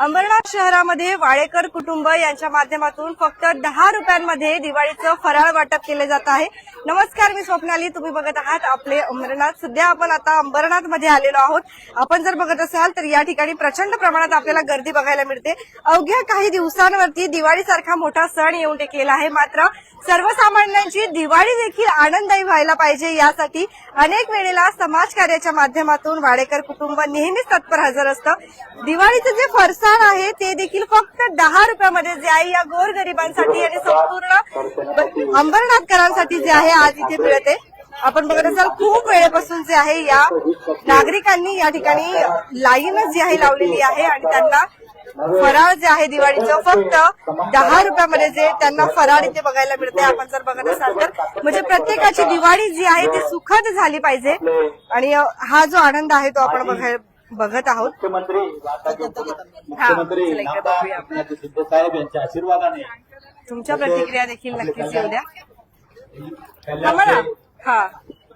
अंबरनाथ शहरामध्ये वाडेकर कुटुंब यांच्या माध्यमातून फक्त दहा रुपयांमध्ये दिवाळीचं फराळ वाटप केले जात आहे. नमस्कार मी स्वप्नाली तुम्ही बघत आहात आपले अंबरनाथ. सध्या आपण आता अंबरनाथमध्ये आलेलो आहोत. आपण जर बघत असाल तर या ठिकाणी प्रचंड प्रमाणात आपल्याला गर्दी बघायला मिळते. अवघ्या काही दिवसांवरती दिवाळीसारखा मोठा सण येऊन टेकेला आहे. मात्र सर्वसामान्यांची दिवाळी देखील आनंददायी व्हायला पाहिजे यासाठी अनेक वेळेला समाजकार्याच्या माध्यमातून वाडेकर कुटुंब नेहमीच तत्पर हजर असतं. दिवाळीचं जे फरसाण आहे ते देखील फक्त दहा रुपयामध्ये जे आहे या गोरगरिबांसाठी आणि संपूर्ण अंबरनाथकरांसाठी जे आहे आज इथे मिळते. आपण बघत असाल खूप वेळेपासून जे आहे या नागरिकांनी या ठिकाणी लाईनच जी आहे लावलेली आहे आणि त्यांना फराळ जे आहे दिवाळीचं फक्त दहा रुपयामध्ये जे त्यांना फराळ इथे बघायला मिळते आपण जर बघत असाल तर म्हणजे प्रत्येकाची दिवाळी जी आहे ती सुखद झाली पाहिजे. आणि हा जो आनंद आहे तो आपण बघायला बघत आहोत. मुख्यमंत्री मुख्यमंत्री साहेब यांच्या आशीर्वादाने तुमच्या प्रतिक्रिया देखील नक्कीच येऊ द्या हा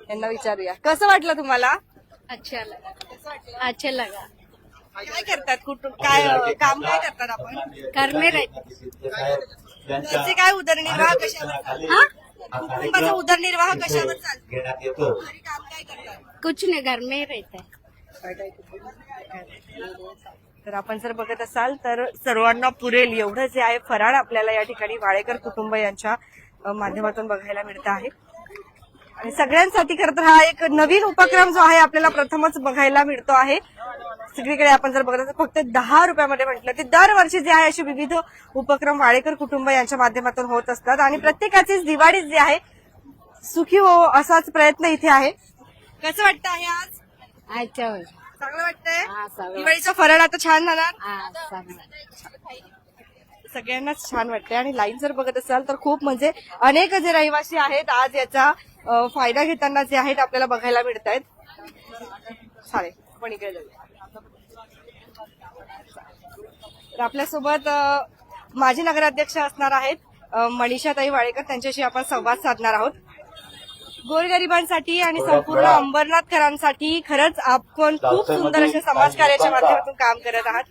यांना विचारूया. कसं वाटलं तुम्हाला? अच्छा लगा. अच्छा लगा. काय करतात कुठून? काय काम काय करतात आपण? यांच्या त्याचे काय उदरनिर्वाह कशावर कुटुंबाचा उदरनिर्वाह कशावर चालतो? काम काय करतात? कुछ नहीं घर में रहता है. तर आपण जर बघत असाल तर सर्वांना पुरेल एवढं जे आहे फराळ आपल्याला या ठिकाणी वाळेकर कुटुंब यांच्या माध्यमातून बघायला मिळत आहे. आणि सगळ्यांसाठी खरं तर हा एक नवीन उपक्रम जो आहे आपल्याला प्रथमच बघायला मिळतो आहे. सगळीकडे आपण जर बघत फक्त दहा रुपयामध्ये म्हटलं ते दरवर्षी जे आहे असे विविध उपक्रम वाळेकर कुटुंब यांच्या माध्यमातून होत असतात. आणि प्रत्येकाचीच दिवाळीच जे आहे सुखी हो असाच प्रयत्न इथे आहे. कसं वाटतं आहे आज? अच्छा होय. चांगलं वाटतंय? हा, चांगलं. दिवाळीचा फराळ आता छान हा, चांगलं. सगळ्यांनाच छान वाटते आणि लाईन जर बघत असाल तर खूप म्हणजे अनेक जे रहिवासी आहेत. आज याचा अ, फायदा घेताना जे आहेत आपल्याला बघायला मिळत आहेत चालेल पण इकडे जाऊया. तर आपल्यासोबत अ, माजी नगराध्यक्ष असणार आहेत अ, मनीषाताई वाळेकर त्यांच्याशी आपण संवाद साधणार आहोत. गोरगरिबांसाठी आणि संपूर्ण अंबरनाथकरांसाठी खरंच आपण खूप सुंदर अशा समाजकार्याच्या माध्यमातून काम करत आहात.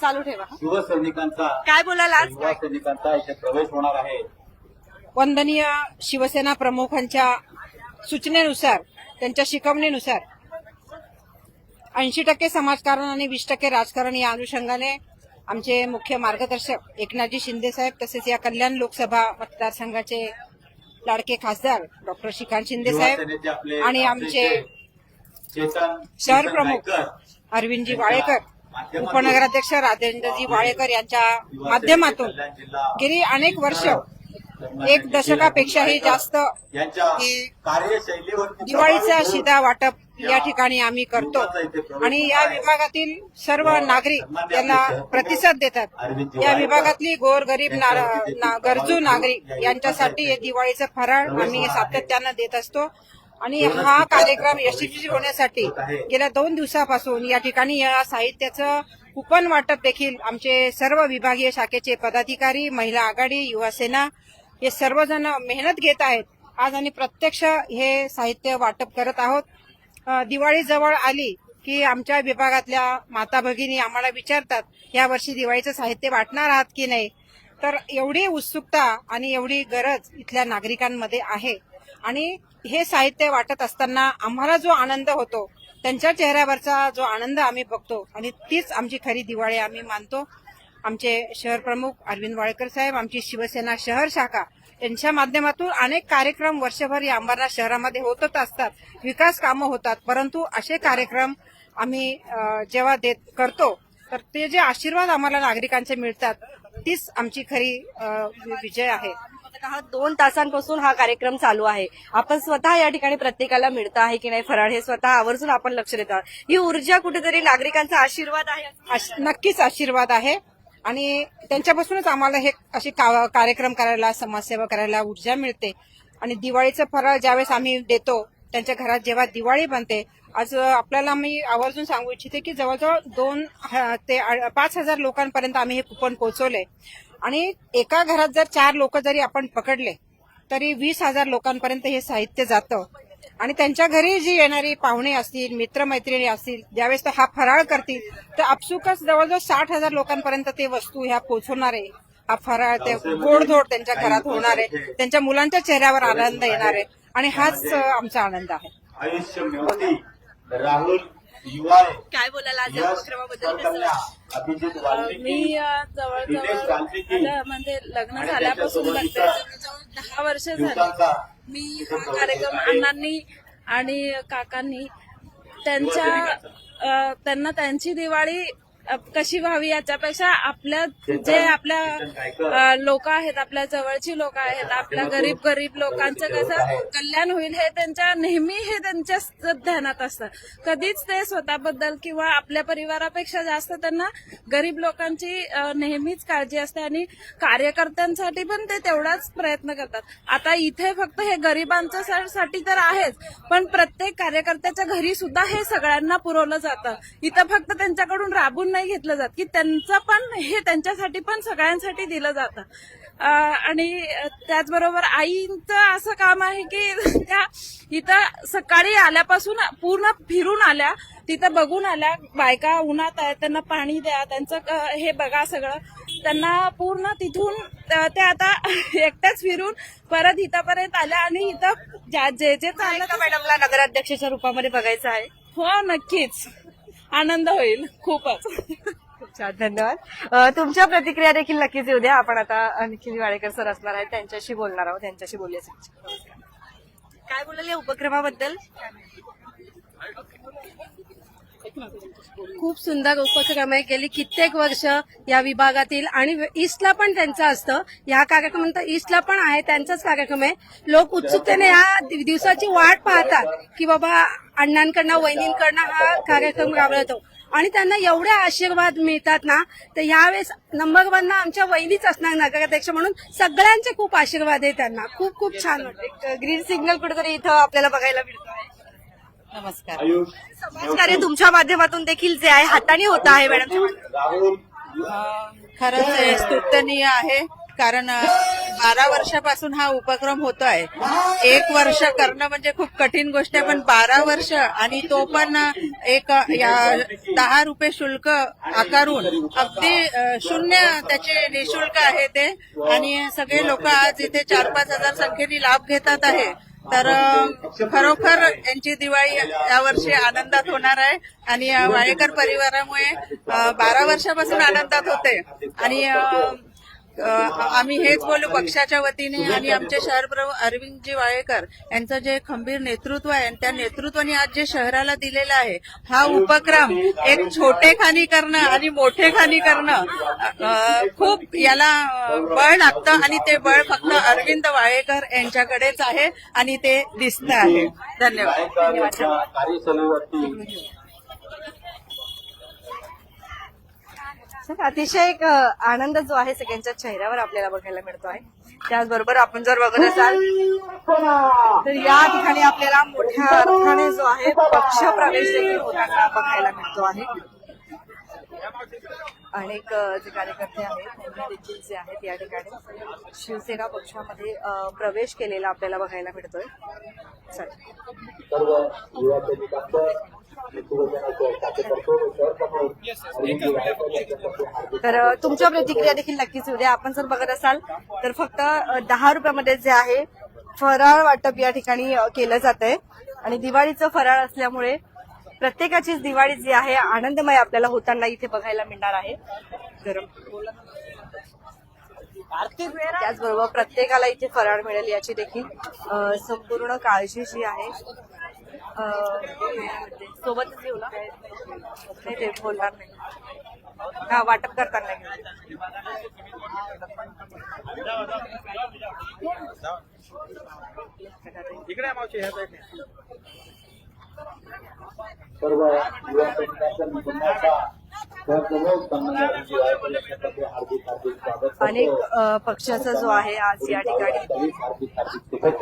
चालू ठेवा. शिवसैनिकांचा काय बोलाल आज? युवा सैनिकांचा इथे प्रवेश होणार आहे. वंदनीय शिवसेना प्रमुखांच्या सूचनेनुसार त्यांच्या शिकवणीनुसार ऐंशी टक्के समाजकारण आणि वीस टक्के राजकारण या अनुषंगाने आमचे मुख्य मार्गदर्शक एकनाथजी शिंदे साहेब तसेच या कल्याण लोकसभा मतदारसंघाचे लाडके खासदार डॉक्टर श्रीकांत शिंदे साहेब आणि आमचे शहर प्रमुख अरविंदजी वाळेकर उपनगराध्यक्ष राजेंद्रजी वाळेकर यांच्या माध्यमातून गेली अनेक वर्ष एक दशकापेक्षाही जास्त दिवाळीचा शिदा वाटप या ठिकाणी आम्ही करतो. आणि या विभागातील सर्व नागरिक याला प्रतिसाद देतात. या विभागातली गोरगरीब ना- ना- गरजू नागरिक यांच्यासाठी हे दिवाळीचं फराळ आम्ही सातत्यानं देत असतो. आणि हा कार्यक्रम यशस्वी होण्यासाठी गेल्या दोन दिवसापासून या ठिकाणी या साहित्याचं कुपन वाटप देखील आमचे सर्व विभागीय शाखेचे पदाधिकारी महिला आघाडी युवा सेना हे सर्वजण मेहनत घेत आहेत. आज आणि प्रत्यक्ष हे साहित्य वाटप करत आहोत. दिवाळी जवळ आली की आमच्या विभागातल्या माता भगिनी आम्हाला विचारतात या वर्षी दिवाळीचं साहित्य वाटणार आहात की नाही? तर एवढी उत्सुकता आणि एवढी गरज इथल्या नागरिकांमध्ये आहे. आणि हे साहित्य वाटत असताना आम्हाला जो आनंद होतो त्यांच्या चेहऱ्यावरचा जो आनंद आम्ही बघतो आणि तीच आमची खरी दिवाळी आम्ही मानतो. आमचे शहर प्रमुख अरविंद वाळकर साहेब आमची शिवसेना शहर शाखा यांच्या माध्यमातून अनेक कार्यक्रम वर्षभर या अंबरनाथ शहरामध्ये होतच असतात. विकास कामं होतात. परंतु असे कार्यक्रम आम्ही जेव्हा देत करतो तर ते जे आशीर्वाद आम्हाला नागरिकांचे मिळतात तीच आमची खरी विजय आहे. हा दोन तासांपासून हा कार्यक्रम चालू आहे. आपण स्वतः या ठिकाणी प्रत्येकाला मिळतं आहे की नाही फराळ हे स्वतः आवर्जून आपण लक्ष देत आहोत. ही ऊर्जा कुठेतरी नागरिकांचा आशीर्वाद आहे? नक्कीच आशीर्वाद आहे. आणि त्यांच्यापासूनच आम्हाला हे असे का- कार्यक्रम करायला समाजसेवा करायला ऊर्जा मिळते. आणि दिवाळीचं फराळ ज्यावेळेस आम्ही देतो त्यांच्या घरात जेव्हा दिवाळी बनते आज आपल्याला मी आवर्जून सांगू इच्छिते की जवळजवळ दोन ह- ते पाच हजार लोकांपर्यंत आम्ही हे कुपन पोहोचवले. आणि एका घरात जर चार लोक जरी आपण पकडले तरी वीस हजार लोकांपर्यंत हे साहित्य जातं. आणि त्यांच्या घरी जी येणारी पाहुणे असतील मित्रमैत्रिणी असतील ज्यावेळेस तो हा फराळ करतील तर आपसुकच जवळजवळ साठ हजार लोकांपर्यंत ते वस्तू ह्या पोहोचवणार आहे. हा फराळ ते गोडधोड त्यांच्या घरात होणार आहे. त्यांच्या मुलांच्या चेहऱ्यावर आनंद येणार आहे. आणि हाच आमचा आनंद आहे. आयुष्य राहुल काय बोलायला आज या उपक्रमाबद्दल कौशल्या, अभिजित वाल्मिकी मी जवळजवळ म्हणजे लग्न झाल्यापासून दहा वर्ष झाली. मी हा कार्यक्रम अण्णांनी आणि काकांनी त्यांच्या त्यांना त्यांची दिवाळी कशी व्हावी याच्यापेक्षा आपल्या जे आपल्या लोक आहेत आपल्या जवळची लोक आहेत आपल्या गरीब गरीब लोकांचं कसं कल्याण होईल हे त्यांच्या नेहमी हे त्यांच्या ध्यानात असतं. कधीच ते स्वतःबद्दल किंवा आपल्या परिवारापेक्षा जास्त त्यांना गरीब लोकांची नेहमीच काळजी असते आणि कार्यकर्त्यांसाठी पण ते तेवढाच प्रयत्न करतात. आता इथे फक्त हे गरिबांच्या साठी तर आहेच पण प्रत्येक कार्यकर्त्याच्या घरी सुद्धा हे सगळ्यांना पुरवलं जातं. इथं फक्त त्यांच्याकडून राबून नाही घेतलं जात की त्यांचं पण हे त्यांच्यासाठी पण सगळ्यांसाठी दिलं जातं. आणि त्याचबरोबर आईचं असं काम आहे की त्या इथं सकाळी आल्यापासून पूर्ण फिरून आल्या तिथं बघून आल्या बायका उन्हात आहेत त्यांना पाणी द्या त्यांचं हे बघा सगळं. त्यांना पूर्ण तिथून त्या आता एकट्याच फिरून परत इथंपर्यंत आल्या आणि इथं ज्या- जे जे चाललं का मॅडमला नगराध्यक्षाच्या रूपामध्ये बघायचं आहे. हो नक्कीच. आनंद होईल खूपच. खूप छान धन्यवाद. अ, तुमच्या प्रतिक्रिया देखील नक्कीच येऊ द्या. आपण आता निखिल वाडेकर सर असणार आहेत त्यांच्याशी बोलणार आहोत त्यांच्याशी बोलूया सर. काय बोलाल या उपक्रमाबद्दल? खूप सुंदर उपक्रम आहे गेली कित्येक वर्ष या विभागातील आणि ईस्टला पण त्यांचं असतं. या कार्यक्रमानंतर ईस्टला पण आहे त्यांचाच कार्यक्रम आहे. लोक उत्सुकतेने या दिवसाची वाट पाहतात की बाबा अण्णांकडनं वहिनींकडनं हा कार्यक्रम राबवतो. आणि त्यांना एवढे आशीर्वाद मिळतात ना तर यावेळेस नंबर वन आमच्या वहिनीच असणार नगराध्यक्ष म्हणून सगळ्यांचे खूप आशीर्वाद आहे त्यांना. खूप खूप छान वाटते. ग्रीन सिग्नल कुठेतरी इथं आपल्याला बघायला मिळतो नमस्कार. आयुष समाजकार्य तुमच्या माध्यमातून देखील जे आहे हाताने होत आहे मॅडम. राहुल. खरंच हे स्तुत्यनीय आहे कारण बारा वर्षापासून हा उपक्रम होतो आहे. एक वर्ष करणं म्हणजे खूप कठीण गोष्ट आहे पण बारा वर्ष आणि तो पण एक या दहा रुपये शुल्क आकारून अगदी शून्य त्याचे निशुल्क आहे ते. आणि सगळे लोक आज इथे चार पाच हजार संख्येने लाभ घेतात आहे. तर खरोखर यांची दिवाळी यावर्षी आनंदात होणार आहे. आणि वाळेकर परिवारामुळे बारा वर्षापासून आनंदात होते. आणि आम्ही हेच बोलू पक्षाच्या वतीने आणि आमचे शहर प्रमुख अरविंदजी वाळेकर यांचं जे खंबीर नेतृत्व आहे आणि त्या नेतृत्वाने आज जे शहराला दिलेलं आहे हा उपक्रम एक छोटे खानी करणं आणि मोठे खानी करणं खूप याला बळ लागतं आणि ते बळ फक्त अरविंद वाळेकर यांच्याकडेच आहे आणि ते दिसतं आहे धन्यवाद अतिशय एक आनंद जो आहे सगळ्यांच्या चेहऱ्यावर आपल्याला बघायला मिळतो आहे. त्याचबरोबर आपण जर बघत असाल तर या ठिकाणी आपल्याला मोठ्या अर्थाने जो आहे पक्ष प्रवेश देखील होताना बघायला मिळतो आहे. अनेक जे कार्यकर्ते आहेत त्यांनी देखील जे आहेत या ठिकाणी शिवसेना पक्षामध्ये प्रवेश केलेला आपल्याला बघायला मिळतोय. चालेल तर तुमच्या प्रतिक्रिया देखील नक्कीच येऊ द्या आपण जर बघत असाल तर फक्त दहा रुपयामध्ये जे आहे फराळ वाटप या ठिकाणी केलं जात आहे आणि दिवाळीचं फराळ असल्यामुळे प्रत्येकाचीच दिवाळी जी आहे आनंदमय आपल्याला होताना इथे बघायला मिळणार आहे. तर त्याचबरोबर प्रत्येकाला इथे फराळ मिळेल याची देखील संपूर्ण काळजी जी आहे सोबतच येऊ ना? नाही ते बोलणार नाही. हा वाटप करताना घेऊ. सर्व युवा सैनिकांचं अनेक पक्षाचा जो आहे आज या ठिकाणी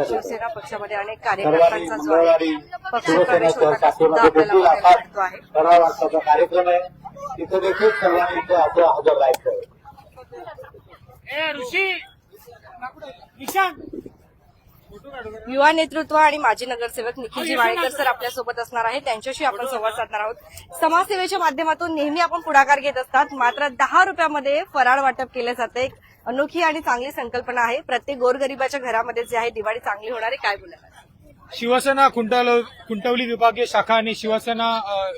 शिवसेना पक्षामध्ये अनेक कार्यकर्त्यांचा जो आहे पक्ष प्रवेश सुद्धा आपल्याला आहे कार्यक्रम आहे. तिथे देखील सर्वांनी इथे हजर राहायचं युवा नेतृत्व आणि माजी नगरसेवक निखिलजी वाळेकर सर आपल्यासोबत असणार आहे त्यांच्याशी आपण संवाद साधणार आहोत. समाजसेवेच्या माध्यमातून नेहमी आपण पुढाकार घेत असतात. मात्र दहा रुपयामध्ये फराळ वाटप केले जाते. एक अनोखी आणि चांगली संकल्पना आहे. प्रत्येक गोरगरिबाच्या घरामध्ये जे आहे दिवाळी चांगली होणार आहे. काय बोलायला शिवसेना खुंटालो खुंटवली विभागीय शाखा आणि शिवसेना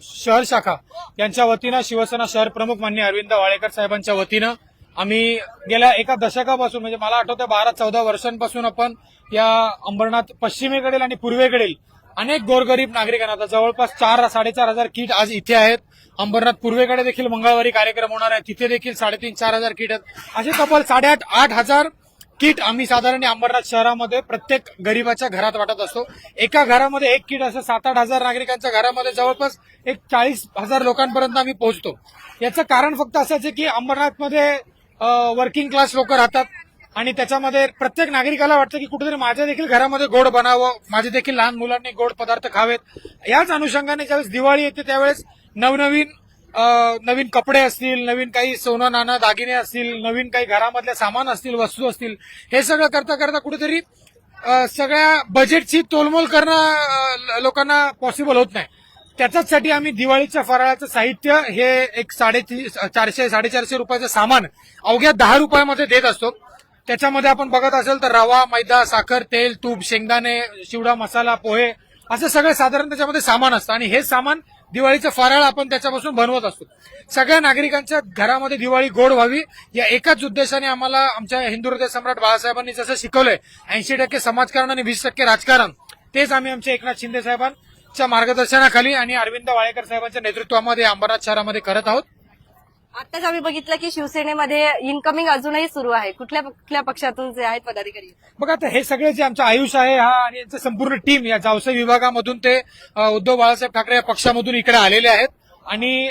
शहर शाखा यांच्या वतीनं शिवसेना शहर प्रमुख मान्य अरविंद वाळेकर साहेबांच्या वतीनं आम्ही गेल्या एका दशकापासून म्हणजे मला आठवतं बारा चौदा वर्षांपासून आपण या अंबरनाथ पश्चिमेकडील आणि पूर्वेकडील अनेक गोरगरीब नागरिकांना आता जवळपास चार साडेचार हजार किट आज इथे आहेत. अंबरनाथ पूर्वेकडे देखील मंगळवारी कार्यक्रम होणार आहे. तिथे देखील साडेतीन चार हजार किट आहेत. असे तब्बल साडेआठ आठ हजार किट आम्ही साधारण अंबरनाथ शहरामध्ये प्रत्येक गरीबाच्या घरात वाटत असतो. एका घरामध्ये एक किट असं सात आठ हजार नागरिकांच्या घरामध्ये जवळपास एक चाळीस हजार लोकांपर्यंत आम्ही पोहोचतो. याचं कारण फक्त असंच आहे की अंबरनाथमध्ये वर्किंग क्लास लोक राहतात. आणि त्याच्यामध्ये प्रत्येक नागरिकाला वाटतं की कुठेतरी माझ्या देखील घरामध्ये गोड बनावं. माझे देखील लहान मुलांनी गोड पदार्थ खावेत. याच अनुषंगाने ज्यावेळेस दिवाळी येते त्यावेळेस नवनवीन नवीन कपडे असतील नवीन काही सोनं नाणं दागिने असतील नवीन काही घरामधले सामान असतील वस्तू असतील हे सगळं करता करता कुठेतरी सगळ्या बजेटची तोलमोल करणं लोकांना पॉसिबल होत नाही. त्याच्याचसाठी आम्ही दिवाळीच्या फराळाचं साहित्य हे एक साडेती चारशे साडेचारशे रुपयाचं सामान अवघ्या दहा रुपयामध्ये देत असतो. त्याच्यामध्ये आपण बघत असेल तर रवा मैदा साखर तेल तूप शेंगदाणे शिवडा मसाला पोहे असं सगळं साधारण त्याच्यामध्ये सामान असतं. आणि हे सामान दिवाळीचं फराळ आपण त्याच्यापासून बनवत असतो. सगळ्या नागरिकांच्या घरामध्ये दिवाळी गोड व्हावी या एकाच उद्देशाने आम्हाला आमच्या हिंदू हृदय सम्राट बाळासाहेबांनी जसं शिकवलंय ऐंशी टक्के समाजकारण आणि वीस टक्के राजकारण तेच आम्ही आमच्या एकनाथ शिंदे साहेबांच्या मार्गदर्शनाखाली आणि अरविंद वाळेकर साहेबांच्या नेतृत्वामध्ये अंबरनाथ शहरामध्ये करत आहोत. आताच आम्ही बघितलं की शिवसेनेमध्ये इनकमिंग अजूनही सुरू आहे. कुठल्या कुठल्या पक्षातून जे आहेत पदाधिकारी? बघा आता हे सगळे जे आमचं आयुष आहे हा आणि यांचं संपूर्ण टीम या जावसे विभागामधून ते उद्धव बाळासाहेब ठाकरे या पक्षामधून इकडे आलेले आहेत. आणि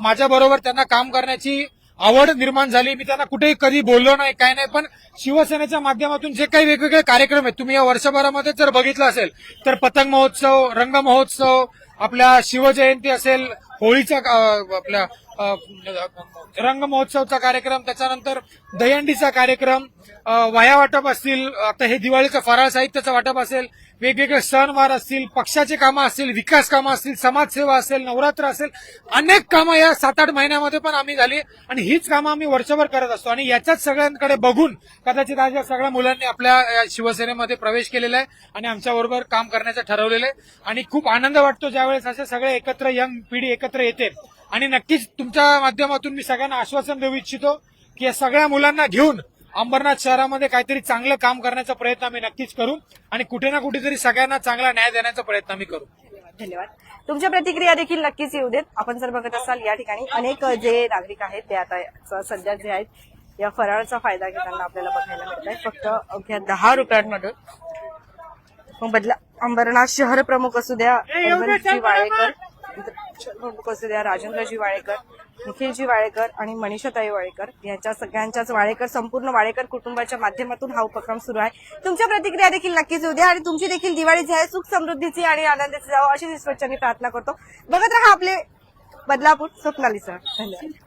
माझ्या बरोबर त्यांना काम करण्याची आवड निर्माण झाली. मी त्यांना कुठेही कधी बोललो नाही काय नाही पण शिवसेनेच्या माध्यमातून जे काही वेगवेगळे कार्यक्रम आहेत तुम्ही या वर्षभरामध्ये जर बघितलं असेल तर पतंग महोत्सव रंग महोत्सव आपल्या शिवजयंती असेल होळीचा आपल्या रंग महोत्सवचा कार्यक्रम त्याच्यानंतर दहीहंडीचा कार्यक्रम वाया वाटप असतील आता हे दिवाळीचं फराळ साहित्याचं वाटप असेल वेगवेगळे सणवार असतील पक्षाचे कामं असतील विकास कामं असतील समाजसेवा असेल नवरात्र असेल अनेक कामं या सात आठ महिन्यामध्ये पण आम्ही झाली आणि हीच कामं आम्ही वर्षभर करत असतो. आणि याच्याच सगळ्यांकडे बघून कदाचित आज या सगळ्या मुलांनी आपल्या या शिवसेनेमध्ये प्रवेश केलेला आहे आणि आमच्याबरोबर काम करण्याचं ठरवलेलं आहे. आणि खूप आनंद वाटतो ज्यावेळेस असे सगळे एकत्र यंग पिढी एकत्र येते. आणि नक्कीच तुमच्या माध्यमातून मी सगळ्यांना आश्वासन देऊ इच्छितो की या सगळ्या मुलांना घेऊन अंबरनाथ शहरामध्ये काहीतरी चांगलं काम करण्याचा प्रयत्न आम्ही नक्कीच करू आणि कुठे ना कुठेतरी सगळ्यांना चांगला न्याय देण्याचा प्रयत्न आम्ही करू. धन्यवाद. तुमच्या प्रतिक्रिया देखील नक्कीच येऊ देत. आपण जर बघत असाल या ठिकाणी अनेक जे नागरिक आहेत ते आता सध्या जे आहेत या फराळाचा फायदा घेताना आपल्याला बघायला मिळत आहे फक्त अवघ्या दहा रुपयांमध्ये मग बदला अंबरनाथ शहर प्रमुख असू द्या वाळेकर शहर प्रमुख राजेंद्रजी वाळेकर निखिलजी वाळेकर आणि मनीषाताई वाळेकर यांच्या सगळ्यांच्याच वाळेकर संपूर्ण वाळेकर कुटुंबाच्या माध्यमातून हा उपक्रम सुरू आहे. तुमच्या प्रतिक्रिया देखील नक्कीच येऊ द्या आणि तुमची देखील दिवाळी जी आहे सुख समृद्धीची आणि आनंदाची जावं अशी विश्वचनी प्रार्थना करतो. बघत राहा आपले बदलापूर स्वप्नाली सर. धन्यवाद.